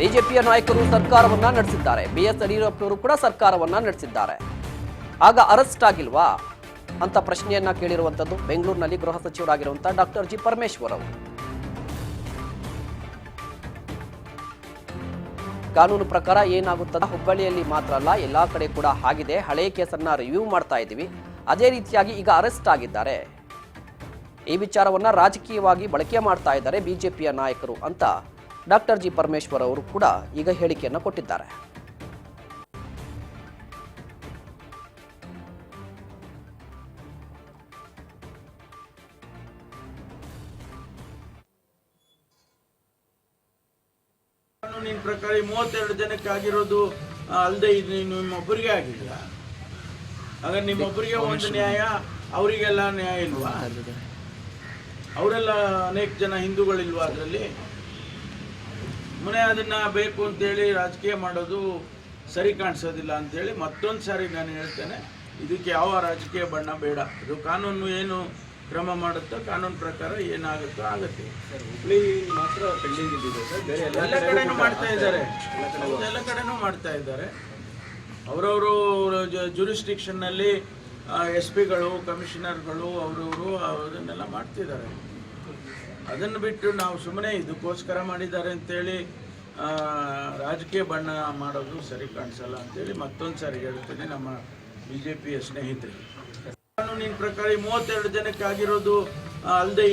ಬಿಜೆಪಿಯ ನಾಯಕರು ಸರ್ಕಾರವನ್ನ ನಡೆಸಿದ್ದಾರೆ. ಬಿ ಎಸ್ ಯಡಿಯೂರಪ್ಪನವರು ಕೂಡ ಸರ್ಕಾರವನ್ನ ನಡೆಸಿದ್ದಾರೆ. ಆಗ ಅರೆಸ್ಟ್ ಆಗಿಲ್ವಾ? ಅಂತ ಪ್ರಶ್ನೆಯನ್ನ ಕೇಳಿರುವಂತದ್ದು ಬೆಂಗಳೂರಿನಲ್ಲಿ ಗೃಹ ಸಚಿವರಾಗಿರುವಂತಹ ಡಾಕ್ಟರ್ ಜಿ ಪರಮೇಶ್ವರ್ ಅವರು. ಕಾನೂನು ಪ್ರಕಾರ ಏನಾಗುತ್ತದೆ? ಹುಬ್ಬಳ್ಳಿಯಲ್ಲಿ ಮಾತ್ರ ಅಲ್ಲ, ಎಲ್ಲಾ ಕಡೆ ಕೂಡ ಆಗಿದೆ. ಹಳೆಯ ಕೇಸನ್ನ ರಿವ್ಯೂ ಮಾಡ್ತಾ ಇದ್ದೀವಿ. ಅದೇ ರೀತಿಯಾಗಿ ಈಗ ಅರೆಸ್ಟ್ ಆಗಿದ್ದಾರೆ. ಈ ವಿಚಾರವನ್ನ ರಾಜಕೀಯವಾಗಿ ಬಳಕೆ ಮಾಡ್ತಾ ಇದ್ದಾರೆ ಬಿಜೆಪಿಯ ನಾಯಕರು ಅಂತ ಡಾಕ್ಟರ್ ಜಿ ಪರಮೇಶ್ವರ್ ಅವರು ಕೂಡ ಈಗ ಹೇಳಿಕೆಯನ್ನ ಕೊಟ್ಟಿದ್ದಾರೆ. ಕಾನೂನಿನ ಪ್ರಕಾರ ಮೂವತ್ತೆರಡು ಜನಕ್ಕೆ ಆಗಿರೋದು ಅಲ್ಲದೆ ಇದು ನಿಮ್ಮೊಬ್ಬರಿಗೆ ಆಗಿಲ್ಲ. ಹಾಗಾದ್ರೆ ನಿಮ್ಮೊಬ್ಬರಿಗೆ ಒಂದು ನ್ಯಾಯ ಅವರಿಗೆಲ್ಲ ನ್ಯಾಯ ಇಲ್ವಾ? ಅವರೆಲ್ಲ ಅನೇಕ ಜನ ಹಿಂದೂಗಳಿಲ್ವಾ ಅದರಲ್ಲಿ? ಮನೆ ಅದನ್ನ ಬೇಕು ಅಂತೇಳಿ ರಾಜಕೀಯ ಮಾಡೋದು ಸರಿ ಕಾಣಿಸೋದಿಲ್ಲ ಅಂತೇಳಿ ಮತ್ತೊಂದು ಸಾರಿ ನಾನು ಹೇಳ್ತೇನೆ ಇದಕ್ಕೆ ಯಾವ ರಾಜಕೀಯ ಬಣ್ಣ ಬೇಡ. ಅದು ಕಾನೂನು ಏನು ಕ್ರಮ ಮಾಡುತ್ತೋ ಕಾನೂನು ಪ್ರಕಾರ ಏನಾಗುತ್ತೋ ಆಗುತ್ತೆ. ಹುಬ್ಳಿ ಮಾತ್ರ ಸರ್. ಎಲ್ಲ ಕಡೆನೂ ಮಾಡ್ತಾ ಇದ್ದಾರೆ. ಎಲ್ಲ ಕಡೆನೂ ಮಾಡ್ತಾ ಇದ್ದಾರೆ. ಅವರವರು ಜುರಿಸ್ಟಿಕ್ಷನ್ನಲ್ಲಿ ಎಸ್ ಪಿಗಳು ಕಮಿಷನರ್ಗಳು ಅವರವರು ಅದನ್ನೆಲ್ಲ ಮಾಡ್ತಿದ್ದಾರೆ. ಅದನ್ನು ಬಿಟ್ಟು ನಾವು ಸುಮ್ಮನೆ ಇದಕ್ಕೋಸ್ಕರ ಮಾಡಿದ್ದಾರೆ ಅಂತೇಳಿ ರಾಜಕೀಯ ಬಣ್ಣ ಮಾಡೋದು ಸರಿ ಕಾಣಿಸಲ್ಲ ಅಂತೇಳಿ ಮತ್ತೊಂದು ಸಾರಿ ಹೇಳ್ತೀನಿ ನಮ್ಮ ಬಿ ಜೆ ಪಿಯ ಸ್ನೇಹಿತರಿಗೆ ಕಾನೂನಿನ ಪ್ರಕಾರ ಮೂವತ್ತೆರಡು ಜನಕ್ಕೆ ಆಗಿರೋದು ಅಲ್ಲದೆ